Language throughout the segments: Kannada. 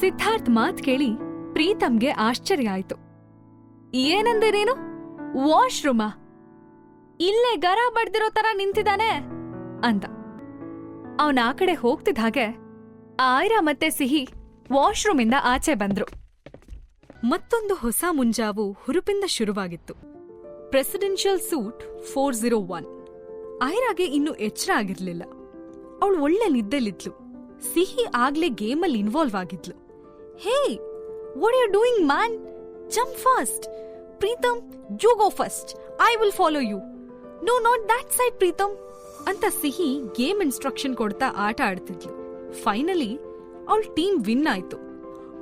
ಸಿದ್ಧಾರ್ಥ್ ಮಾತ್ ಕೇಳಿ ಪ್ರೀತಮ್ಗೆ ಆಶ್ಚರ್ಯ ಆಯ್ತು. ಏನಂದೆ ನೀನು ವಾಶ್ರೂಮಾ? ಇಲ್ಲೇ ಗರ ಬಡ್ದಿರೋ ತರ ನಿಂತಿದ್ದಾನೆ ಅಂದ. ಅವನ ಆ ಕಡೆ ಹೋಗ್ತಿದ್ದ ಹಾಗೆ ಆಯ್ರಾ ಮತ್ತೆ ಸಿಹಿ ವಾಶ್ರೂಮಿಂದ ಆಚೆ ಬಂದ್ರು. ಮತ್ತೊಂದು ಹೊಸ ಮುಂಜಾವು ಹುರುಪಿಂದ ಶುರುವಾಗಿತ್ತು. Presidential suite four zero one. ಐರಾಗೆ ಇನ್ನೂ ಎಚ್ಚರ ಆಗಿರ್ಲಿಲ್ಲ. ಅವಳು ಒಳ್ಳೆ ನಿದ್ದೆಲಿದ್ಲು. ಸಿಹಿ ಆಗ್ಲೇ ಗೇಮಲ್ಲಿ ಇನ್ವಾಲ್ವ್ ಆಗಿದ್ಲು. Hey what you doing man Jump fast Pritam you go first I will follow you no not that side, Pritam ಅಂತ ಸಿಹಿ ಗೇಮ್ ಇನ್ಸ್ಟ್ರಕ್ಷನ್ ಕೊಡ್ತಾ ಆಟ ಆಡ್ತಿದ್ಲು. ಫೈನಲಿ ಅವಳ ಟೀಮ್ ವಿನ್ ಆಯ್ತು.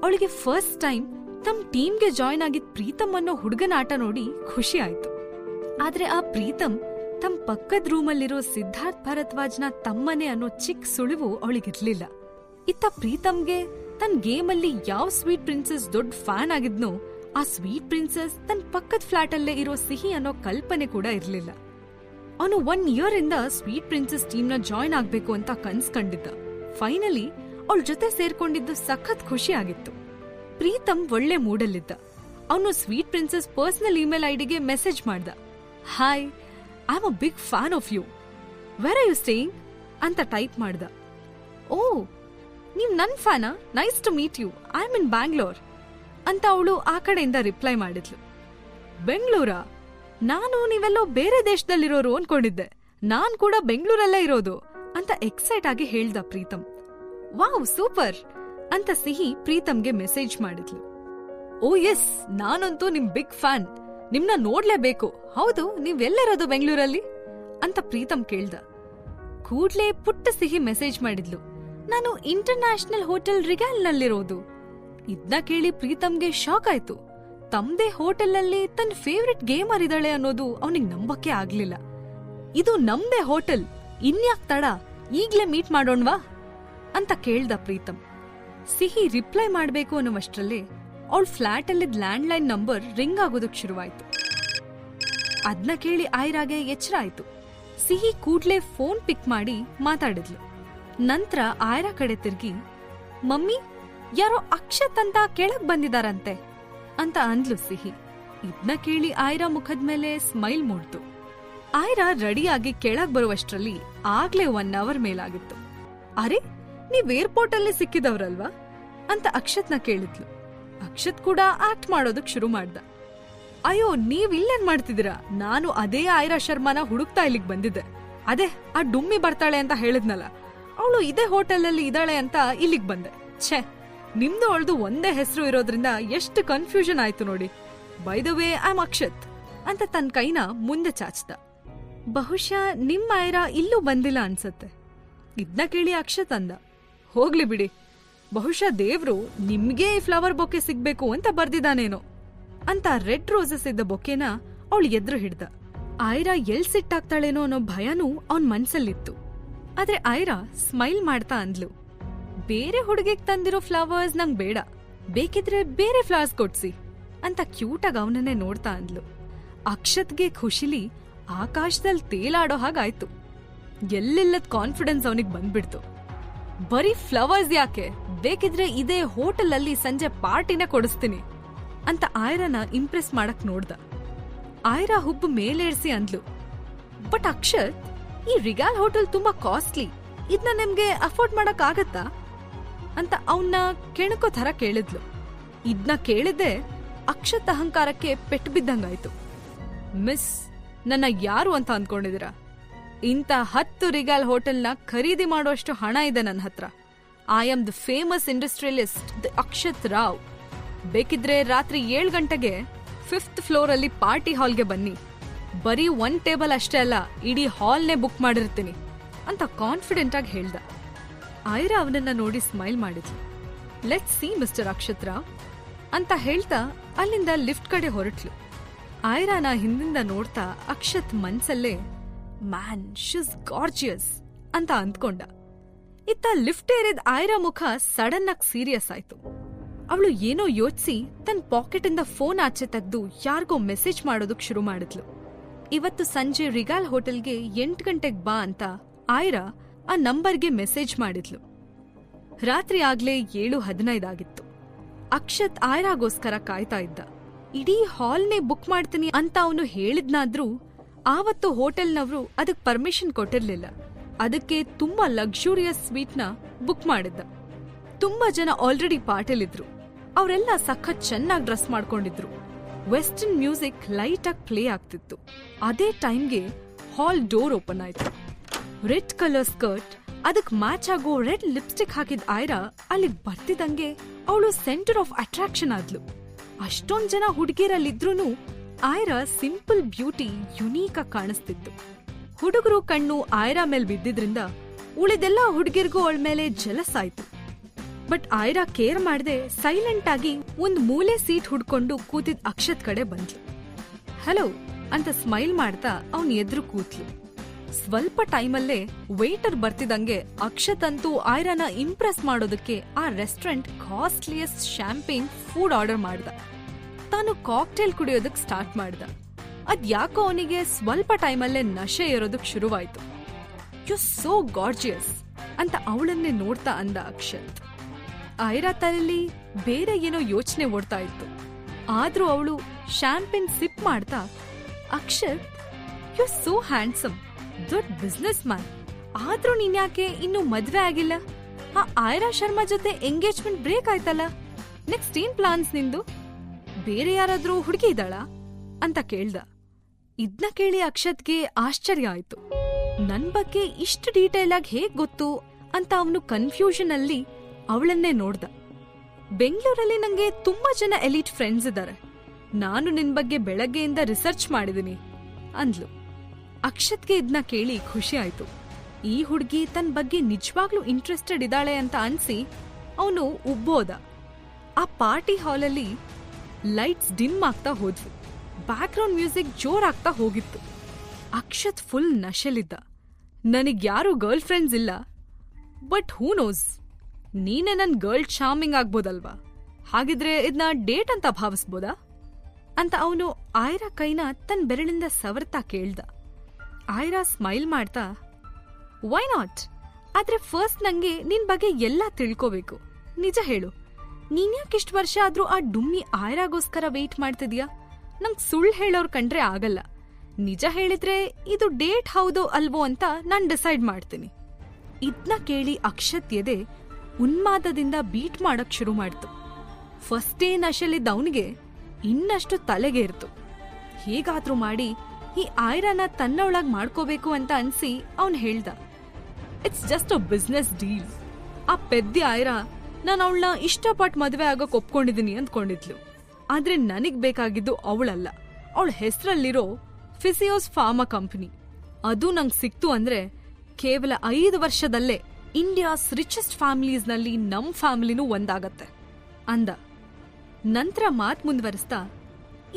ಅವಳಿಗೆ ಫಸ್ಟ್ ಟೈಮ್ ತಮ್ಮ ಟೀಮ್ಗೆ ಜಾಯ್ನ್ ಆಗಿದ್ ಪ್ರೀತಮ್ ಅನ್ನೋ ಹುಡುಗನ ಆಟ ನೋಡಿ ಖುಷಿ ಆಯ್ತು. ಆದ್ರೆ ಆ ಪ್ರೀತಮ್ ತಮ್ಮ ಪಕ್ಕದ ರೂಮಲ್ಲಿರೋ ಸಿದ್ಧಾರ್ಥ್ ಭರದ್ವಾಜ್ನ ತಮ್ಮನೆ ಅನ್ನೋ ಚಿಕ್ಕ ಸುಳಿವು ಅವಳಿಗಿರ್ಲಿಲ್ಲ. ಇತ್ತ ಪ್ರೀತಮ್ಗೆ ತನ್ನ ಗೇಮಲ್ಲಿ ಯಾವ ಸ್ವೀಟ್ ಪ್ರಿನ್ಸೆಸ್ ದೊಡ್ಡ ಫ್ಯಾನ್ ಆಗಿದ್ನೋ, ಆ ಸ್ವೀಟ್ ಪ್ರಿನ್ಸೆಸ್ ತನ್ನ ಪಕ್ಕದ ಫ್ಲಾಟ್ ಅಲ್ಲೇ ಇರೋ ಸಿಹಿ ಅನ್ನೋ ಕಲ್ಪನೆ ಕೂಡ ಇರಲಿಲ್ಲ. ಅವನು ಒನ್ ಇಯರ್ ಇಂದ ಸ್ವೀಟ್ ಪ್ರಿನ್ಸಸ್ ಟೀಮ್ನ ಜಾಯ್ನ್ ಆಗ್ಬೇಕು ಅಂತ ಕನ್ಸ್ ಕಂಡಿದ್ದ. ಫೈನಲಿ ಅವಳ ಜೊತೆ ಸೇರ್ಕೊಂಡಿದ್ದು ಸಖತ್ ಖುಷಿ ಆಗಿತ್ತು. ಪ್ರೀತಮ್ ಒಳ್ಳೆ ಮೂಡಲ್ಲಿದ್ದ. ಅವನು ಸ್ವೀಟ್ ಪ್ರಿನ್ಸಸ್ ಪರ್ಸನಲ್ ಇಮೇಲ್ ಐಡಿಗೆ ಮೆಸೇಜ್ ಮಾಡ್ದ. Hi I am a big fan of you where are you staying ಅಂತ ಟೈಪ್ ಮಾಡ್ದ. ಓ ನೀವ್ ನನ್ ಫ್ಯಾನಾ? Nice to meet you I am in Bangalore ಅಂತ ಅವಳು ಆ ಕಡೆಯಿಂದ ರಿಪ್ಲೈ ಮಾಡಿದ್ಲು. ಬೆಂಗಳೂರಾ? ನಾನು ನೀವೆಲ್ಲೋ ಬೇರೆ ದೇಶದಲ್ಲಿರೋರು ಅನ್ಕೊಂಡಿದ್ದೆ. ನಾನ್ ಕೂಡ ಬೆಂಗಳೂರಲ್ಲೇ ಇರೋದು ಅಂತ ಎಕ್ಸೈಟ್ ಆಗಿ ಹೇಳ್ದ ಪ್ರೀತಮ್. Wow, super! ಅಂತ ಸಿಹಿ ಪ್ರೀತಮ್ಗೆ ಮೆಸೇಜ್ ಮಾಡಿದ್ಲು. ಓ ಎಸ್ ನಾನಂತೂ ನಿಮ್ ಬಿಗ್ ಫ್ಯಾನ್ ನಿಮ್ನ ನೋಡ್ಲೇಬೇಕು. ಹೌದು, ನೀವೆಲ್ಲಿರೋದು ಬೆಂಗಳೂರಲ್ಲಿ? ಅಂತ ಪ್ರೀತಮ್ ಕೇಳ್ದ. ಕೂಡ್ಲೇ ಪುಟ್ಟ ಸಿಹಿ ಮೆಸೇಜ್ ಮಾಡಿದ್ಲು. ನಾನು ಇಂಟರ್ನ್ಯಾಷನಲ್ ಹೋಟೆಲ್ ರಿಗಾಲ್ನಲ್ಲಿರೋದು ಇದ್ನ ಕೇಳಿ ಪ್ರೀತಮ್ಗೆ ಶಾಕ್ ಆಯ್ತು. ತಮ್ದೇ ಹೋಟೆಲ್ನಲ್ಲಿ ತನ್ನ ಫೇವ್ರೆಟ್ ಗೇಮರ್ ಇದ್ದಾಳೆ ಅನ್ನೋದು ಅವನಿಗೆ ನಂಬಕ್ಕೆ ಆಗ್ಲಿಲ್ಲ. ಇದು ನಮ್ದೇ ಹೋಟೆಲ್, ಇನ್ಯಾಕ್ ತಡ, ಈಗ್ಲೇ ಮೀಟ್ ಮಾಡೋಣ್ವಾ? ಅಂತ ಕೇಳ್ದ ಪ್ರೀತಮ್. ಸಿಹಿ ರಿಪ್ಲೈ ಮಾಡ್ಬೇಕು ಅನ್ನುವಷ್ಟ್ರಲ್ಲೇ ಅವಳ ಲ್ಯಾಂಡ್ ಲೈನ್ ನಂಬರ್ ರಿಂಗ್ ಆಗೋದಕ್ ಶುರುವಾಯ್ತು. ಅದ್ನ ಕೇಳಿ ಆಯ್ರಾಗೆ ಎಚ್ಚರ ಆಯ್ತು. ಸಿಹಿ ಕೂಡ್ಲೇ ಫೋನ್ ಪಿಕ್ ಮಾಡಿ ಮಾತಾಡಿದ್ಲು. ನಂತರ ಆಯರ ಕಡೆ ತಿರ್ಗಿ, ಮಮ್ಮಿ, ಯಾರೋ ಅಕ್ಷತ್ ಅಂತ ಕೆಳಗ್ ಬಂದಿದಾರಂತೆ ಅಂತ ಅಂದ್ಲು ಸಿಹಿ. ಇದ್ನ ಕೇಳಿ ಆಯ್ರಾ ಮುಖದ ಮೇಲೆ ಸ್ಮೈಲ್ ಮೂಡ್ತು. ಆಯ್ರಾ ರೆಡಿಯಾಗಿ ಕೆಳಗ್ ಬರುವಷ್ಟ್ರಲ್ಲಿ ಆಗ್ಲೇ ಒನ್ ಅವರ್ ಮೇಲಾಗಿತ್ತು. ಅರೆ, ನೀವ್ ಏರ್ಪೋರ್ಟ್ ಅಲ್ಲಿ ಸಿಕ್ಕಿದವ್ರಲ್ವಾ? ಅಂತ ಅಕ್ಷತ್ನ ಕೇಳಿದ್ಲು. ಅಕ್ಷತ್ ಕೂಡ ಆಕ್ಟ್ ಮಾಡೋದಕ್ ಶುರು ಮಾಡ್ದ. ಅಯ್ಯೋ, ನೀವ್ ಇಲ್ಲೇನ್ ಮಾಡ್ತಿದ್ದೀರಾ? ನಾನು ಅದೇ ಆಯ್ರಾ ಶರ್ಮಾನ ಹುಡುಕ್ತಾ ಇಲ್ಲಿಗ್ ಬಂದಿದ್ದೆ. ಅದೇ, ಆ ಡುಮ್ಮಿ ಬರ್ತಾಳೆ ಅಂತ ಹೇಳಿದ್ನಲ್ಲ ಅವಳು ಇದೇ ಹೋಟೆಲಲ್ಲಿ ಇದ್ದಾಳೆ ಅಂತ ಇಲ್ಲಿಗೆ ಬಂದೆ. ಛೇ, ನಿಮ್ದು ಅವಳದು ಒಂದೇ ಹೆಸರು ಇರೋದ್ರಿಂದ ಎಷ್ಟು ಕನ್ಫ್ಯೂಷನ್ ಆಯ್ತು ನೋಡಿ. By the way I am Akshat ಅಂತ ತನ್ನ ಕೈನ ಮುಂದೆ ಚಾಚ್ದ. ಬಹುಶಃ ನಿಮ್ಮ ಐರಾ ಇಲ್ಲೂ ಬಂದಿಲ್ಲ ಅನ್ಸತ್ತೆ. ಇದನ್ನ ಕೇಳಿ ಅಕ್ಷತ್ ಅಂದ. ಹೋಗ್ಲಿ ಬಿಡಿ. ಬಹುಶಃ ದೇವ್ರು ನಿಮ್ಗೆ ಈ ಫ್ಲವರ್ ಬೊಕ್ಕೆ ಸಿಗ್ಬೇಕು ಅಂತ ಬರ್ದಿದಾನೇನೋ ಅಂತ ರೆಡ್ ರೋಸಸ್ ಇದ್ದ ಬೊಕ್ಕೆನ ಅವಳು ಎದ್ರು ಹಿಡ್ದ. ಆಯ್ರಾ ಎಲ್ ಸಿಟ್ಟಾಗ್ತಾಳೇನೋ ಅನ್ನೋ ಭಯನೂ ಅವನ್ ಮನ್ಸಲ್ಲಿತ್ತು. ಆದ್ರೆ ಐರಾ ಸ್ಮೈಲ್ ಮಾಡ್ತಾ ಅಂದ್ಲು. ಬೇರೆ ಹುಡುಗಿಗ್ ತಂದಿರೋ ಫ್ಲವರ್ಸ್ ನಂಗ್ ಬೇಡ. ಬೇಕಿದ್ರೆ ಬೇರೆ ಫ್ಲವರ್ಸ್ ಕೊಡ್ಸಿ ಅಂತ ಕ್ಯೂಟಾಗ್ ಅವನನ್ನೇ ನೋಡ್ತಾ ಅಂದ್ಲು. ಅಕ್ಷತ್ಗೆ ಖುಷಿಲಿ ಆಕಾಶದಲ್ಲಿ ತೇಲಾಡೋ ಹಾಗಾಯ್ತು. ಎಲ್ಲೆಲ್ಲದ ಕಾನ್ಫಿಡೆನ್ಸ್ ಅವನಿಗೆ ಬಂದ್ಬಿಡ್ತು. ಬರೀ ಫ್ಲವರ್ಸ್ ಯಾಕೆ? ಬೇಕಿದ್ರೆ ಇದೇ ಹೋಟೆಲ್ ಅಲ್ಲಿ ಸಂಜೆ ಪಾರ್ಟಿನ ಕೊಡಿಸ್ತೀನಿ ಅಂತ ಆಯ್ರನ ಇಂಪ್ರೆಸ್ ಮಾಡಕ್ ನೋಡ್ದ. ಆಯ್ರಾ ಹುಬ್ಬು ಮೇಲೇರ್ಸಿ ಅಂದ್ಲು. ಬಟ್ ಅಕ್ಷತ್ ಈ ರಿಗಾಲ್ ಹೋಟೆಲ್ ತುಂಬಾ ಕಾಸ್ಟ್ಲಿ ಇದನ್ನ ನಿಮ್ಗೆ ಅಫೋರ್ಡ್ ಮಾಡಕ್ ಆಗತ್ತಾ? ಅಂತ ಅವನ್ನ ಕೆಣಕೋ ಥರ ಕೇಳಿದ್ಲು. ಇದನ್ನ ಕೇಳಿದ್ದೆ ಅಕ್ಷತ್ ಅಹಂಕಾರಕ್ಕೆ ಪೆಟ್ಟು ಬಿದ್ದಂಗಾಯ್ತು. ಮಿಸ್, ನನ್ನ ಯಾರು ಅಂತ ಅಂದ್ಕೊಂಡಿದ್ದೀರಾ ಇಂಥ ಹತ್ತು ರಿಗಾಲ್ ಹೋಟೆಲ್ನ ಖರೀದಿ ಮಾಡುವಷ್ಟು ಹಣ ಇದೆ ನನ್ನ ಹತ್ರ. I am the famous industrialist the Akshat Rao. ಬೇಕಿದ್ರೆ ರಾತ್ರಿ ಏಳು ಗಂಟೆಗೆ ಫಿಫ್ತ್ ಫ್ಲೋರ್ ಅಲ್ಲಿ ಪಾರ್ಟಿ ಹಾಲ್ಗೆ ಬನ್ನಿ. ಬರೀ ಒನ್ ಟೇಬಲ್ ಅಷ್ಟೇ ಅಲ್ಲ, ಇಡೀ ಹಾಲ್ನೇ ಬುಕ್ ಮಾಡಿರ್ತೀನಿ ಅಂತ ಕಾನ್ಫಿಡೆಂಟ್ ಆಗಿ ಹೇಳ್ದ. ಆಯ್ರ ಅವನನ್ನ ನೋಡಿ ಸ್ಮೈಲ್ ಮಾಡಿದ್ಲು. ಲೆಟ್ ಸಿ ಮಿಸ್ಟರ್ ಅಕ್ಷತ್ರ, ಅಂತ ಹೇಳ್ತಾ ಅಲ್ಲಿಂದ ಲಿಫ್ಟ್ ಕಡೆ ಹೊರಟ್ಲು. ಆಯ್ರಾನ ಹಿಂದಿಂದ ನೋಡ್ತಾ ಅಕ್ಷತ್ ಮನ್ಸಲ್ಲೇ ಮ್ಯಾನ್ ಶಿಸ್ ಗಾರ್ಜಿಯಸ್ ಅಂತ ಅಂದ್ಕೊಂಡ. ಇತ್ತ ಲಿಫ್ಟ್ ಏರಿದ ಆಯ್ರಾ ಮುಖ ಸಡನ್ ಆಗಿ ಸೀರಿಯಸ್ ಆಯ್ತು. ಅವಳು ಏನೋ ಯೋಚಿಸಿ ತನ್ನ ಪಾಕೆಟಿಂದ ಫೋನ್ ಆಚೆ ತೆಗೆದು ಯಾರಿಗೋ ಮೆಸೇಜ್ ಮಾಡೋದಕ್ಕೆ ಶುರು ಮಾಡಿದ್ಲು. ಇವತ್ತು ಸಂಜೆ ರಿಗಾಲ್ ಹೋಟೆಲ್ಗೆ ಎಂಟು ಗಂಟೆಗೆ ಬಾ ಅಂತ ಆಯ್ರಾ ಆ ನಂಬರ್ಗೆ ಮೆಸೇಜ್ ಮಾಡಿದ್ಲು. ರಾತ್ರಿ ಆಗ್ಲೇ ಏಳು ಹದಿನೈದಾಗಿತ್ತು ಅಕ್ಷತ್ ಆಯ್ರಾಗೋಸ್ಕರ ಕಾಯ್ತಾ ಇದ್ದ. ಇಡೀ ಹಾಲ್ನೇ ಬುಕ್ ಮಾಡ್ತೀನಿ ಅಂತ ಅವನು ಹೇಳಿದ್ನಾದ್ರೂ ಆವತ್ತು ಹೋಟೆಲ್ನವರು ಅದಕ್ಕೆ ಪರ್ಮಿಷನ್ ಕೊಟ್ಟಿರ್ಲಿಲ್ಲ. ಅದಕ್ಕೆ ತುಂಬಾ ಲಕ್ಸುರಿಯಸ್ ಸ್ವೀಟ್ನ ಬುಕ್ ಮಾಡಿದ್ದ. ತುಂಬಾ ಜನ ಆಲ್ರೆಡಿ ಪಾರ್ಟಿಲಿದ್ರು ಅವರೆಲ್ಲ ಸಖತ್ ಚೆನ್ನಾಗಿ ಡ್ರೆಸ್ ಮಾಡ್ಕೊಂಡಿದ್ರು. ವೆಸ್ಟರ್ನ್ ಮ್ಯೂಸಿಕ್ ಲೈಟಾಗಿ ಪ್ಲೇ ಆಗ್ತಿತ್ತು. ಅದೇ ಟೈಮ್ಗೆ ಹಾಲ್ ಡೋರ್ ಓಪನ್ ಆಯ್ತು. ರೆಡ್ ಕಲರ್ ಸ್ಕರ್ಟ್, ಅದಕ್ಕೆ ಮ್ಯಾಚ್ ಆಗೋ ರೆಡ್ ಲಿಪ್ಸ್ಟಿಕ್ ಹಾಕಿದ ಐರಾ ಅಲ್ಲಿ ಬರ್ತಿದ್ದಂಗೆ ಅವಳು ಸೆಂಟರ್ ಆಫ್ ಅಟ್ರಾಕ್ಷನ್ ಆದ್ಲು. ಅಷ್ಟೊಂದ್ ಜನ ಹುಡುಗಿಯರಲ್ಲಿದ್ರೂನು ಐರಾ ಸಿಂಪಲ್ ಬ್ಯೂಟಿ ಯುನೀಕ್ ಆಗಿ ಕಾಣಿಸ್ತಿತ್ತು. ಹುಡುಗರು ಕಣ್ಣು ಆಯ್ರಾ ಮೇಲೆ ಬಿದ್ದಿದ್ರಿಂದ ಉಳಿದೆಲ್ಲ ಹುಡುಗಿರ್ಗೂ ಅವಳ ಮೇಲೆ ಜಲಸ್ ಆಯ್ತು ಬಟ್ ಆಯ್ರಾ ಕೇರ್ ಮಾಡದೆ ಸೈಲೆಂಟ್ ಆಗಿ ಒಂದ್ ಮೂಲೆ ಸೀಟ್ ಹುಡ್ಕೊಂಡು ಕೂತಿದ್ ಅಕ್ಷತ್ ಕಡೆ ಬಂದ್ಲು. ಹಲೋ ಅಂತ ಸ್ಮೈಲ್ ಮಾಡ್ತಾ ಅವನ್ ಎದ್ರು ಕೂತ್ಲು. ಸ್ವಲ್ಪ ಟೈಮಲ್ಲೇ ವೇಟರ್ ಬರ್ತಿದಂಗೆ ಅಕ್ಷತ್ ಅಂತೂ ಆಯ್ರಾನ ಇಂಪ್ರೆಸ್ ಮಾಡೋದಕ್ಕೆ ಆ restaurant costliest champagne food order ಮಾಡ್ದ. ತಾನು ಕಾಕ್ಟೇಲ್ ಕುಡಿಯೋದಕ್ ಸ್ಟಾರ್ಟ್ ಮಾಡ್ದ. ಅದ್ ಯಾಕೋ ಅವನಿಗೆ ಸ್ವಲ್ಪ ಟೈಮಲ್ಲೇ ನಶೆ ಇರೋದಕ್ ಶುರುವಾಯ್ತು. ಯು ಸೋ ಗಾರ್ಜಿಯಸ್ ಅಂತ ಅವಳನ್ನೇ ನೋಡ್ತಾ ಅಂದ ಅಕ್ಷತ್. ಐರಾ ತಲೆಯಲ್ಲಿ ಬೇರೆ ಏನೋ ಯೋಚನೆ ಓಡ್ತಾ ಇತ್ತು. ಆದ್ರೂ ಅವಳು ಶಾಂಪಿನ್ ಸಿಪ್ ಮಾಡ್ತಾ, ಅಕ್ಷರ್ ಯು ಸೋ ಹ್ಯಾಂಡ್ಸಮ್ ದೊಡ್ಡ ಬಿಸ್ನೆಸ್ ಮ್ಯಾನ್ ಆದ್ರೂ ನೀನ್ಯಾಕೆ ಇನ್ನು ಮದ್ವೆ ಆಗಿಲ್ಲ? ಆ ಆಯರಾ ಶರ್ಮಾ ಜೊತೆ ಎಂಗೇಜ್ಮೆಂಟ್ ಬ್ರೇಕ್ ಆಯ್ತಲ್ಲ? ನೆಕ್ಸ್ಟ್ ಏನ್ ಪ್ಲಾನ್ಸ್ ನಿಂದು? ಬೇರೆ ಯಾರಾದ್ರೂ ಹುಡುಗಿ ಇದ್ದಾಳ? ಅಂತ ಕೇಳ್ದ. ಇದ್ನ ಕೇಳಿ ಅಕ್ಷತ್ಗೆ ಆಶ್ಚರ್ಯ ಆಯ್ತು. ನನ್ ಬಗ್ಗೆ ಇಷ್ಟು ಡೀಟೇಲ್ ಆಗಿ ಹೇಗ್ ಗೊತ್ತು? ಅಂತ ಅವನು ಕನ್ಫ್ಯೂಷನ್ ಅಲ್ಲಿ ಅವಳನ್ನೇ ನೋಡ್ದ. ಬೆಂಗಳೂರಲ್ಲಿ ನಂಗೆ ತುಂಬಾ ಜನ ಎಲಿಟ್ ಫ್ರೆಂಡ್ಸ್ ಇದ್ದಾರೆ ನಾನು ನಿನ್ ಬಗ್ಗೆ ಬೆಳಗ್ಗೆಯಿಂದ ರಿಸರ್ಚ್ ಮಾಡಿದೀನಿ, ಅಂದ್ಲು. ಅಕ್ಷತ್ಗೆ ಇದನ್ನ ಕೇಳಿ ಖುಷಿ ಆಯ್ತು. ಈ ಹುಡ್ಗಿ ತನ್ ಬಗ್ಗೆ ನಿಜವಾಗ್ಲೂ ಇಂಟ್ರೆಸ್ಟೆಡ್ ಇದ್ದಾಳೆ ಅಂತ ಅನ್ಸಿ ಅವನು ಉಬ್ಬೋದ. ಆ ಪಾರ್ಟಿ ಹಾಲಲ್ಲಿ ಲೈಟ್ಸ್ ಡಿಮ್ ಆಗ್ತಾ ಹೋದ್ವು. ಬ್ಯಾಕ್ಗ್ರೌಂಡ್ ಮ್ಯೂಸಿಕ್ ಜೋರಾಗ್ತಾ ಹೋಗಿತ್ತು. ಅಕ್ಷತ್ ಫುಲ್ ನಶೆಲಿದ್ದ. ನನಗ್ಯಾರು ಗರ್ಲ್ ಫ್ರೆಂಡ್ಸ್ ಇಲ್ಲ. But who knows. ನೀನೇ ನನ್ ಗರ್ಲ್ ಚಾರ್ಮಿಂಗ್ ಆಗ್ಬೋದಲ್ವಾ? ಹಾಗಿದ್ರೆ ಇದನ್ನ ಡೇಟ್ ಅಂತ ಭಾವಿಸ್ಬೋದಾ? ಅಂತ ಅವನು ಆಯ್ರಾ ಕೈನ ತನ್ನ ಬೆರಳಿಂದ ಸವರ್ತಾ ಕೇಳ್ದ. ಆಯ್ರಾ ಸ್ಮೈಲ್ ಮಾಡ್ತಾ ವೈ ನಾಟ್ ಆದ್ರೆ ಫಸ್ಟ್ ನಂಗೆ ನಿನ್ ಬಗ್ಗೆ ಎಲ್ಲ ತಿಳ್ಕೋಬೇಕು. ನಿಜ ಹೇಳು ನೀನ್ಯಾಕಿಷ್ಟು ವರ್ಷ ಆದ್ರೂ ಆ ಡುಮ್ಮಿ ಆಯ್ರಾಗೋಸ್ಕರ ವೆಯ್ಟ್ ಮಾಡ್ತಿದ್ಯಾ? ನಂಗೆ ಸುಳ್ಳು ಹೇಳೋರ್ ಕಂಡ್ರೆ ಆಗಲ್ಲ. ನಿಜ ಹೇಳಿದ್ರೆ ಇದು ಡೇಟ್ ಹೌದೋ ಅಲ್ವೋ ಅಂತ ನಾನ್ ಡಿಸೈಡ್ ಮಾಡ್ತೀನಿ. ಇದ್ನ ಕೇಳಿ ಅಕ್ಷತ್ ಎದೆ ಉನ್ಮಾದದಿಂದ ಬೀಟ್ ಮಾಡಕ್ ಶುರು ಮಾಡ್ತು. ಫಸ್ಟೇ ಅಶಲಿದ್ದ ಅವನಿಗೆ ಇನ್ನಷ್ಟು ತಲೆಗೆ ಇರ್ತು. ಹೇಗಾದ್ರೂ ಮಾಡಿ ಈ ಆಯ್ರನ ತನ್ನೊಳಗ್ ಮಾಡ್ಕೋಬೇಕು ಅಂತ ಅನ್ಸಿ ಅವನ್ ಹೇಳ್ದ. It's just a business deal ಆ ಪೆದ್ದಿ ಆಯ್ರ ನಾನು ಅವಳನ್ನ ಇಷ್ಟಪಟ್ಟು ಮದುವೆ ಆಗೋಕ್ ಒಪ್ಕೊಂಡಿದೀನಿ ಅಂದ್ಕೊಂಡಿದ್ಲು. ಆದ್ರೆ ನನಗ್ ಬೇಕಾಗಿದ್ದು ಅವಳಲ್ಲ. ಅವಳ ಹೆಸರಲ್ಲಿರೋ ಫಿಸಿಯೋಸ್ ಫಾರ್ಮಾ ಕಂಪನಿ ಅದು ನಂಗೆ ಸಿಕ್ತು ಅಂದ್ರೆ ಕೇವಲ ಐದು ವರ್ಷದಲ್ಲೇ ಇಂಡಿಯಾಸ್ ರಿಚೆಸ್ಟ್ ಫ್ಯಾಮಿಲೀಸ್ನಲ್ಲಿ ನಮ್ಮ ಫ್ಯಾಮಿಲಿನೂ ಒಂದಾಗತ್ತೆ. ಅಂದ, ನಂತರ ಮಾತ್ ಮುಂದುವರಿಸ್ತಾ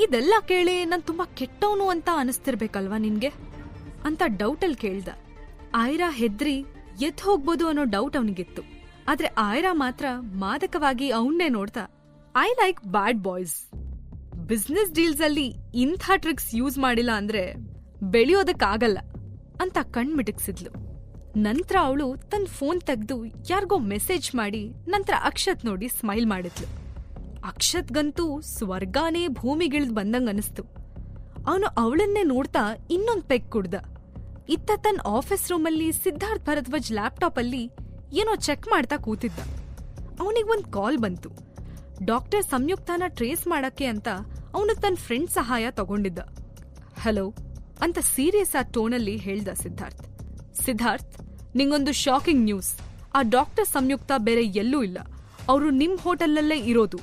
ಇದೆಲ್ಲ ಕೇಳಿ ನಾನು ತುಂಬಾ ಕೆಟ್ಟವನು ಅಂತ ಅನಿಸ್ತಿರ್ಬೇಕಲ್ವಾ ನಿನಗೆ? ಅಂತ ಡೌಟಲ್ಲಿ ಕೇಳ್ದ. ಆಯ್ರಾ ಹೆದ್ರಿ ಎದ್ದು ಹೋಗ್ಬೋದು ಅನ್ನೋ ಡೌಟ್ ಅವನಿಗಿತ್ತು. ಆದ್ರೆ ಆಯ್ರಾ ಮಾತ್ರ ಮಾದಕವಾಗಿ ಅವನ್ನೇ ನೋಡ್ತಾ I like bad boys business ಡೀಲ್ಸಲ್ಲಿ ಇಂಥ ಟ್ರಿಕ್ಸ್ ಯೂಸ್ ಮಾಡಿಲ್ಲ ಅಂದ್ರೆ ಬೆಳೆಯೋದಕ್ಕಾಗಲ್ಲ ಅಂತ ಕಣ್ಮಿಟಕ್ಸಿದ್ಲು. ನಂತರ ಅವಳು ತನ್ನ ಫೋನ್ ತೆಗೆದು ಯಾರಿಗೋ ಮೆಸೇಜ್ ಮಾಡಿ ನಂತರ ಅಕ್ಷತ್ ನೋಡಿ ಸ್ಮೈಲ್ ಮಾಡಿದ್ಲು. ಅಕ್ಷತ್ಗಂತೂ ಸ್ವರ್ಗಾನೇ ಭೂಮಿಗಿಳಿದು ಬಂದಂಗ ಅನಿಸ್ತು. ಅವನು ಅವಳನ್ನೇ ನೋಡ್ತಾ ಇನ್ನೊಂದು ಪೆಗ್ ಕುಡ್ದ. ಇತ್ತ ತನ್ನ ಆಫೀಸ್ ರೂಮಲ್ಲಿ ಸಿದ್ಧಾರ್ಥ್ ಭರದ್ವಾಜ್ ಲ್ಯಾಪ್ಟಾಪ್ ಅಲ್ಲಿ ಏನೋ ಚೆಕ್ ಮಾಡ್ತಾ ಕೂತಿದ್ದ. ಅವನಿಗೆ ಒಂದು ಕಾಲ್ ಬಂತು. ಡಾಕ್ಟರ್ ಸಂಯುಕ್ತನ ಟ್ರೇಸ್ ಮಾಡಕ್ಕೆ ಅಂತ ಅವನು ತನ್ನ ಫ್ರೆಂಡ್ ಸಹಾಯ ತಗೊಂಡಿದ್ದ. ಹಲೋ ಅಂತ ಸೀರಿಯಸ್ ಆ ಟೋನಲ್ಲಿ ಹೇಳ್ದ ಸಿದ್ಧಾರ್ಥ್. ಸಿದ್ಧಾರ್ಥ್, ನಿಂಗೊಂದು ಶಾಕಿಂಗ್ ನ್ಯೂಸ್ ಆ ಡಾಕ್ಟರ್ ಸಂಯುಕ್ತ ಬೇರೆ ಎಲ್ಲೂ ಇಲ್ಲ. ಅವರು ನಿಮ್ ಹೋಟೆಲ್ನಲ್ಲೇ ಇರೋದು.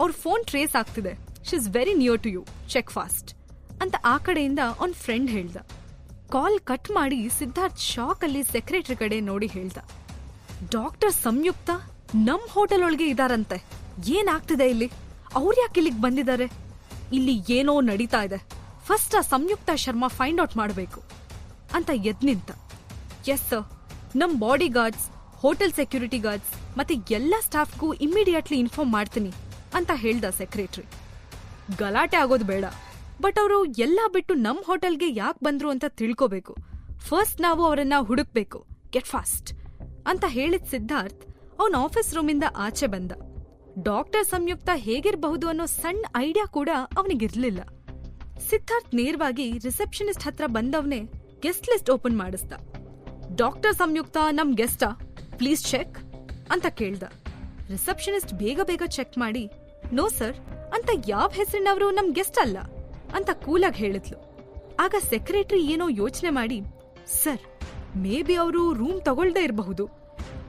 ಅವ್ರ ಫೋನ್ ಟ್ರೇಸ್ ಆಗ್ತಿದೆ. She is very near to you check fast ಅಂತ ಆ ಕಡೆಯಿಂದ ಅವ್ನ್ ಫ್ರೆಂಡ್ ಹೇಳ್ದ. ಕಾಲ್ ಕಟ್ ಮಾಡಿ ಸಿದ್ಧಾರ್ಥ್ ಅಲ್ಲಿ ಸೆಕ್ರೆಟರಿ ಕಡೆ ನೋಡಿ ಹೇಳ್ದ. ಡಾಕ್ಟರ್ ಸಂಯುಕ್ತ ನಮ್ ಹೋಟೆಲ್ ಒಳಗೆ ಇದಾರಂತೆ. ಏನಾಗ್ತಿದೆ ಇಲ್ಲಿ? ಅವ್ರು ಯಾಕೆ ಇಲ್ಲಿಗೆ ಬಂದಿದ್ದಾರೆ? ಇಲ್ಲಿ ಏನೋ ನಡೀತಾ ಇದೆ. ಫಸ್ಟ್ ಆ ಸಂಯುಕ್ತ ಶರ್ಮಾ ಫೈಂಡ್ ಔಟ್ ಮಾಡಬೇಕು. ಅಂತ ಎದ್ ನಿಂತ ಎಸ್ ಸರ್ ನಮ್ bodyguards hotel security guards ಮತ್ತೆ ಎಲ್ಲ ಸ್ಟಾಫ್ಗೂ ಇಮಿಡಿಯೇಟ್ಲಿ ಇನ್ಫಾರ್ಮ್ ಮಾಡ್ತೀನಿ ಅಂತ ಹೇಳ್ದ ಸೆಕ್ರೆಟರಿ ಗಲಾಟೆ ಆಗೋದು ಬೇಡ. ಬಟ್ ಅವರು ಎಲ್ಲ ಬಿಟ್ಟು ನಮ್ ಹೋಟೆಲ್ಗೆ ಯಾಕೆ ಬಂದ್ರು ಅಂತ ತಿಳ್ಕೋಬೇಕು. ಫಸ್ಟ್ ನಾವು ಅವರನ್ನ ಹುಡುಕ್ಬೇಕು. ಗೆಟ್ ಫಾಸ್ಟ್ ಅಂತ ಹೇಳಿದ ಸಿದ್ಧಾರ್ಥ್ ಅವನ ಆಫೀಸ್ ರೂಮಿಂದ ಆಚೆ ಬಂದ. ಡಾಕ್ಟರ್ ಸಂಯುಕ್ತ ಹೇಗಿರಬಹುದು ಅನ್ನೋ ಸಣ್ಣ ಐಡಿಯಾ ಕೂಡ ಅವನಿಗಿರ್ಲಿಲ್ಲ. ಸಿದ್ಧಾರ್ಥ್ ನೇರವಾಗಿ ರಿಸೆಪ್ಷನಿಸ್ಟ್ ಹತ್ರ ಬಂದವನೇ ಗೆಸ್ಟ್ ಲಿಸ್ಟ್ ಓಪನ್ ಮಾಡಿಸ್ದ. ಡಾಕ್ಟರ್ ಸಂಯುಕ್ತ ನಮ್ ಗೆಸ್ಟಾ. ಪ್ಲೀಸ್ ಚೆಕ್ ಅಂತ ಕೇಳ್ದ. ರಿಸೆಪ್ಷನಿಸ್ಟ್ ಬೇಗ ಬೇಗ ಚೆಕ್ ಮಾಡಿ, ನೋ ಸರ್, ಅಂತ ಯಾವ ಹೆಸರಿನವರು ನಮ್ ಗೆಸ್ಟ್ ಅಲ್ಲ? ಅಂತ ಕೂಲಾಗಿ ಹೇಳಿದ್ಲು. ಆಗ ಸೆಕ್ರೆಟರಿ ಏನೋ ಯೋಚನೆ ಮಾಡಿ, ಸರ್, ಮೇ ಬಿ ಅವರು ರೂಮ್ ತಗೊಳ್ದೇ ಇರಬಹುದು,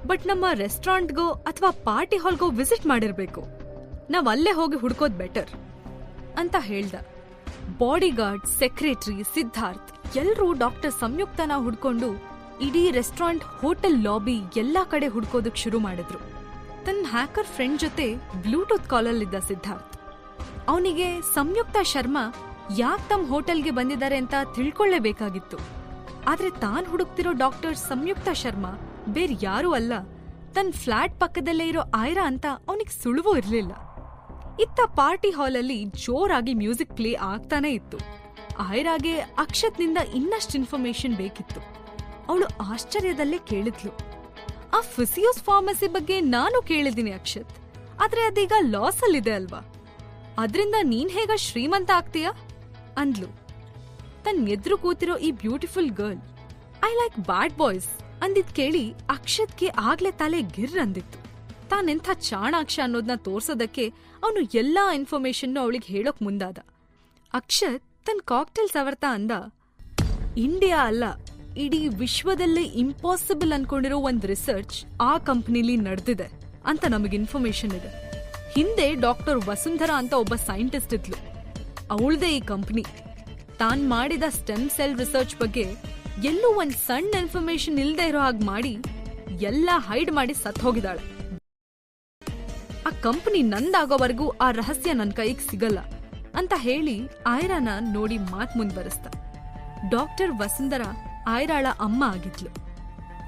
ಬಟ್ ನಮ್ಮ ರೆಸ್ಟೋರೆಂಟ್ಗೋ ಅಥವಾ ಪಾರ್ಟಿ ಹಾಲ್ಗೋ ವಿಸಿಟ್ ಮಾಡಿರ್ಬೇಕು. ನಾವ್ ಅಲ್ಲೇ ಹೋಗಿ ಹುಡ್ಕೋದ್ ಬೆಟರ್. ಅಂತ ಹೇಳ್ದ. ಬಾಡಿಗಾರ್ಡ್ ಸೆಕ್ರೆಟರಿ, ಸಿದ್ಧಾರ್ಥ್ ಎಲ್ಲರೂ ಡಾಕ್ಟರ್ ಸಂಯುಕ್ತನ ಹುಡ್ಕೊಂಡು ಇಡೀ ರೆಸ್ಟೋರೆಂಟ್, ಹೋಟೆಲ್ ಲಾಬಿ ಎಲ್ಲಾ ಕಡೆ ಹುಡ್ಕೋದಕ್ ಶುರು ಮಾಡಿದ್ರು. ತನ್ನ ಹ್ಯಾಕರ್ ಫ್ರೆಂಡ್ ಜೊತೆ ಬ್ಲೂಟೂತ್ ಕಾಲಲ್ಲಿದ್ದ ಸಿದ್ಧಾರ್ಥ್. ಅವನಿಗೆ ಸಂಯುಕ್ತ ಶರ್ಮಾ ಯಾಕೆ ತಮ್ಮ ಹೋಟೆಲ್ಗೆ ಬಂದಿದ್ದಾರೆ ಅಂತ ತಿಳ್ಕೊಳ್ಳೇಬೇಕಾಗಿತ್ತು. ಆದ್ರೆ ತಾನು ಹುಡುಕ್ತಿರೋ ಡಾಕ್ಟರ್ ಸಂಯುಕ್ತ ಶರ್ಮಾ ಬೇರೆ ಯಾರೂ ಅಲ್ಲ. ತನ್ನ ಫ್ಲಾಟ್ ಪಕ್ಕದಲ್ಲೇ ಇರೋ ಆಯ್ರಾ ಅಂತ ಅವನಿಗೆ ಸುಳುವೂ ಇರಲಿಲ್ಲ. ಇತ್ತ ಪಾರ್ಟಿ ಹಾಲಲ್ಲಿ ಜೋರಾಗಿ ಮ್ಯೂಸಿಕ್ ಪ್ಲೇ ಆಗ್ತಾನೆ ಇತ್ತು. ಆಯ್ರಾಗೆ ಅಕ್ಷತ್ನಿಂದ ಇನ್ನಷ್ಟು ಇನ್ಫಾರ್ಮೇಶನ್ ಬೇಕಿತ್ತು. ಅವಳು ಆಶ್ಚರ್ಯದಲ್ಲೇ ಕೇಳಿದ್ಲು. ಆ ಫಿಸಿಯೋಸ್ ಫಾರ್ಮಸಿ ಬಗ್ಗೆ ನಾನು ಕೇಳಿದ್ದೀನಿ ಅಕ್ಷತ್. ಆದ್ರೆ ಅದೀಗ ಲಾಸ್ ಅಲ್ಲಿದೆ ಅಲ್ವಾ? ಅದರಿಂದ ನೀನ್ ಹೇಗ ಶ್ರೀಮಂತ ಆಗ್ತೀಯ? ಅಂದ್ಲು. ತನ್ ಎದುರು ಕೂತಿರೋ ಈ beautiful girl, I like bad boys ಅಂದಿದ್ ಕೇಳಿ ಅಕ್ಷತ್ಗೆ ಆಗ್ಲೇ ತಲೆ ಗಿರ್ ಅಂದಿತ್ತು. ತಾನೆಂಥ ಚಾಣಾಕ್ಷ ಅನ್ನೋದನ್ನ ತೋರ್ಸೋದಕ್ಕೆ ಅವನು ಎಲ್ಲಾ ಇನ್ಫಾರ್ಮೇಶನ್ ಅವಳಿಗೆ ಹೇಳೋಕ್ ಮುಂದಾದ. ಅಕ್ಷತ್ ತನ್ ಕಾಕ್ಟೇಲ್ ಸವರ್ತಾ ಅಂದ, ಇಂಡಿಯಾ ಅಲ್ಲ ಇಡೀ ವಿಶ್ವದಲ್ಲೇ ಇಂಪಾಸಿಬಲ್ ಅನ್ಕೊಂಡಿರೋ ಒಂದ್ ರಿಸರ್ಚ್ ಆ ಕಂಪ್ನಿಲಿ ನಡೆದಿದೆ ಅಂತ ನಮಗೆ ಇನ್ಫಾರ್ಮೇಶನ್ ಇದೆ. ಹಿಂದೆ ಡಾಕ್ಟರ್ ವಸುಂಧರಾ ಅಂತ ಒಬ್ಬ ಸೈಂಟಿಸ್ಟ್ ಇದ್ಲು. ಅವಳದೇ ಈ ಕಂಪ್ನಿ ತಾನ್ ಮಾಡಿದ ಸ್ಟೆಮ್ ಸೆಲ್ ರಿಸರ್ಚ್ ಬಗ್ಗೆ ಎಲ್ಲೂ ಒಂದ್ ಸಣ್ಣ ಇನ್ಫಾರ್ಮೇಶನ್ ಇಲ್ಲದೆ ಇರೋ ಹಾಗೆ ಮಾಡಿ ಎಲ್ಲ ಹೈಡ್ ಮಾಡಿ ಸತ್ ಹೋಗಿದಾಳೆ ಆ ಕಂಪ್ನಿ ನಂದಾಗೋವರೆಗೂ ಆ ರಹಸ್ಯ ನನ್ ಕೈಗೆ ಸಿಗಲ್ಲ ಅಂತ ಹೇಳಿ ಆಯ್ರಾನ ನೋಡಿ ಮಾತ್ ಮುಂದ್ವರಿಸ್ದ ಡಾಕ್ಟರ್ ವಸುಂಧರ ಆಯ್ರಾಳ ಅಮ್ಮ ಆಗಿದ್ಲು.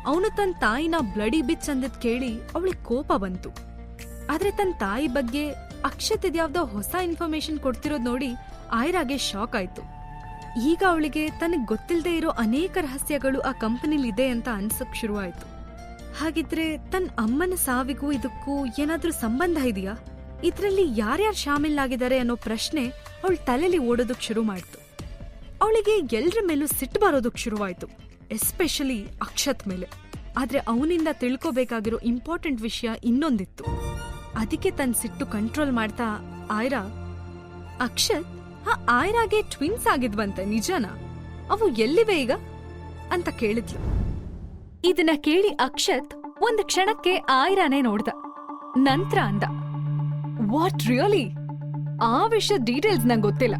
ಅವನು ತನ್ನ ತಾಯಿನ ಬ್ಲಡಿ ಬಿಚ್ ಅಂದದ್ ಕೇಳಿ ಅವಳಿಗೆ ಕೋಪ ಬಂತು. ಆದ್ರೆ ತನ್ನ ತಾಯಿ ಬಗ್ಗೆ ಅಕ್ಷತ್ ಇದ್ಯಾವ್ದೋ ಹೊಸ ಇನ್ಫಾರ್ಮೇಶನ್ ಕೊಡ್ತಿರೋದ್ ನೋಡಿ ಆಯ್ರಾಗೆ ಶಾಕ್ ಆಯ್ತು. ಈಗ ಅವಳಿಗೆ ತನಗ್ ಗೊತ್ತಿಲ್ಲದೆ ಇರೋ ಅನೇಕ ರಹಸ್ಯಗಳು ಆ ಕಂಪನಿಲಿ ಇದೆ ಅಂತ ಅನ್ಸಕ್ ಶುರುವಾಯ್ತು. ಹಾಗಿದ್ರೆ ತನ್ನ ಅಮ್ಮನ ಸಾವಿಗೂ ಇದಕ್ಕೂ ಏನಾದ್ರೂ ಸಂಬಂಧ ಇದೆಯಾ? ಇದ್ರಲ್ಲಿ ಯಾರ್ಯಾರು ಶಾಮಿಲ್ ಆಗಿದ್ದಾರೆ ಅನ್ನೋ ಪ್ರಶ್ನೆ ಅವಳ ತಲೆಯಲ್ಲಿ ಓಡೋದಕ್ ಶುರು ಮಾಡ್ತು. ಅವಳಿಗೆ ಎಲ್ರ ಮೇಲೂ ಸಿಟ್ಟು ಬರೋದಕ್ಕೆ ಶುರುವಾಯಿತು ಎಸ್ಪೆಷಲಿ ಅಕ್ಷತ್ ಮೇಲೆ. ಆದ್ರೆ ಅವನಿಂದ ತಿಳ್ಕೋಬೇಕಾಗಿರೋ ಇಂಪಾರ್ಟೆಂಟ್ ವಿಷಯ ಇನ್ನೊಂದಿತ್ತು. ಅದಕ್ಕೆ ತನ್ನ ಸಿಟ್ಟು ಕಂಟ್ರೋಲ್ ಮಾಡ್ತಾ, ಆಯ್ರಾ? ಅಕ್ಷತ್? ಆ ಆಯ್ರಾಗೆ ಟ್ವಿನ್ಸ್ ಆಗಿದ್ವಂತೆ, ನಿಜಾನ? ಅವು ಎಲ್ಲಿವೆ ಈಗ? ಅಂತ ಕೇಳಿದ್ಲು. ಇದನ್ನ ಕೇಳಿ ಅಕ್ಷತ್ ಒಂದ್ ಕ್ಷಣಕ್ಕೆ ಆಯ್ರಾನೇ ನೋಡ್ದ. ನಂತರ ಅಂದ, ವಾಟ್ ರಿಯಲಿ? ಆ ವಿಷಯ ಡೀಟೇಲ್ಸ್ ನಂಗೆ ಗೊತ್ತಿಲ್ಲ.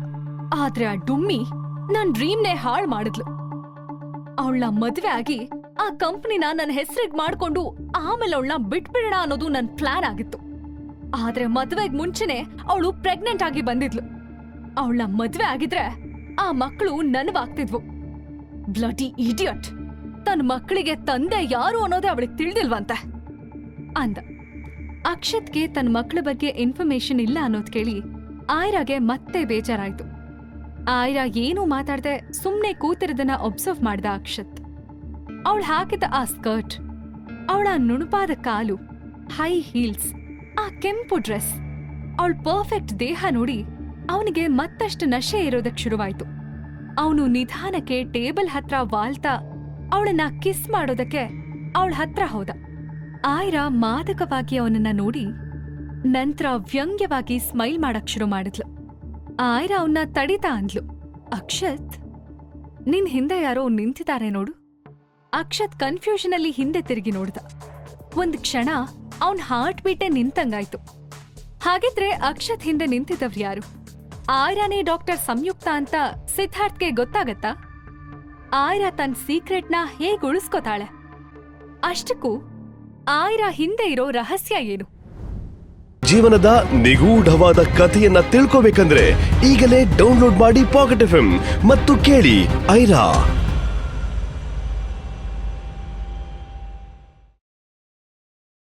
ಆದ್ರೆ ಆ ಡುಮ್ಮಿ ನನ್ ಡ್ರೀಮ್ನೇ ಹಾಳ್ ಮಾಡಿದ್ಲು. ಅವಳ ಮದ್ವೆ ಆಗಿ ಆ ಕಂಪ್ನಿನ ನನ್ನ ಹೆಸರಿಗೆ ಮಾಡ್ಕೊಂಡು ಆಮೇಲೆ ಅವಳನ್ನ ಬಿಟ್ಬಿಡೋಣ ಅನ್ನೋದು ನನ್ನ ಪ್ಲಾನ್ ಆಗಿತ್ತು. ಆದ್ರೆ ಮದ್ವೆಗ್ ಮುಂಚೆನೆ ಅವಳು ಪ್ರೆಗ್ನೆಂಟ್ ಆಗಿ ಬಂದಿದ್ಲು. ಅವಳ ಮದ್ವೆ ಆಗಿದ್ರೆ ಆ ಮಕ್ಕಳು ನನವಾಗ್ತಿದ್ವು. Bloody idiot. ತನ್ನ ಮಕ್ಕಳಿಗೆ ತಂದೆ ಯಾರು ಅನ್ನೋದೇ ಅವಳಿಗೆ ತಿಳಿದಿಲ್ವಂತೆ. ಅಂದ. ಅಕ್ಷತ್ಗೆ ತನ್ನ ಮಕ್ಕಳ ಬಗ್ಗೆ ಇನ್ಫಾರ್ಮೇಶನ್ ಇಲ್ಲ ಅನ್ನೋದು ಕೇಳಿ ಆಯ್ರಾಗೆ ಮತ್ತೆ ಬೇಜಾರಾಯ್ತು. ಆಯ್ರಾ ಏನೂ ಮಾತಾಡ್ದೆ ಸುಮ್ನೆ ಕೂತಿರೋದನ್ನ ಒಬ್ಸರ್ವ್ ಮಾಡ್ದ ಅಕ್ಷತ್. ಅವಳು ಹಾಕಿದ ಆ ಸ್ಕರ್ಟ್ ಅವಳ ನುಣುಪಾದ ಕಾಲು ಹೈ ಹೀಲ್ಸ್ ಆ ಕೆಂಪು ಡ್ರೆಸ್ ಅವಳ ಪರ್ಫೆಕ್ಟ್ ದೇಹ ನೋಡಿ ಅವನಿಗೆ ಮತ್ತಷ್ಟು ನಶೆ ಇರೋದಕ್ಕೆ ಶುರುವಾಯ್ತು. ಅವನು ನಿಧಾನಕ್ಕೆ ಟೇಬಲ್ ಹತ್ರ ವಾಲ್ತಾ ಅವಳನ್ನ ಕಿಸ್ ಮಾಡೋದಕ್ಕೆ ಅವಳ ಹತ್ರ ಹೋದ. ಆಯ್ರಾ ಮಾದಕವಾಗಿ ಅವನನ್ನ ನೋಡಿ ನಂತರ ವ್ಯಂಗ್ಯವಾಗಿ ಸ್ಮೈಲ್ ಮಾಡಕ್ ಶುರು ಮಾಡಿದ್ಲು. ಆಯ್ರಾ ಅವನ್ನ ತಡಿತಾ ಅಂದ್ಲು. ಅಕ್ಷತ್, ನಿನ್ ಹಿಂದೆ ಯಾರೋ ನಿಂತಿದ್ದಾರೆ ನೋಡು. ಅಕ್ಷತ್ ಕನ್ಫ್ಯೂಷನ್ ಅಲ್ಲಿ ಹಿಂದೆ ತಿರುಗಿ ನೋಡ್ದ. ಒಂದ್ ಕ್ಷಣ ಅವನ್ ಹಾರ್ಟ್ ಬೀಟೆ ನಿಂತಂಗಾಯ್ತು. ಹಾಗಿದ್ರೆ ಅಕ್ಷತ್ ಹಿಂದೆ ನಿಂತಿದ್ದವ್ರು ಯಾರು? ಆಯ್ರಾನೇ ಡಾಕ್ಟರ್ ಸಂಯುಕ್ತ ಅಂತ ಸಿದ್ಧಾರ್ಥ್ಗೆ ಗೊತ್ತಾಗತ್ತಾ? ಆಯ್ರಾ ತನ್ನ ಸೀಕ್ರೆಟ್ನ ಹೇಗ್ ಉಳಿಸ್ಕೋತಾಳೆ? ಅಷ್ಟಕ್ಕೂ ಆಯ್ರಾ ಹಿಂದೆ ಇರೋ ರಹಸ್ಯ ಏನು? ಜೀವನದ ನಿಗೂಢವಾದ ಕಥೆಯನ್ನ ತಿಳ್ಕೋಬೇಕಂದ್ರೆ ಈಗಲೇ ಡೌನ್ಲೋಡ್ ಮಾಡಿ ಪಾಕೆಟ್ ಎಫ್ ಮತ್ತು ಕೇಳಿ ಐರಾ.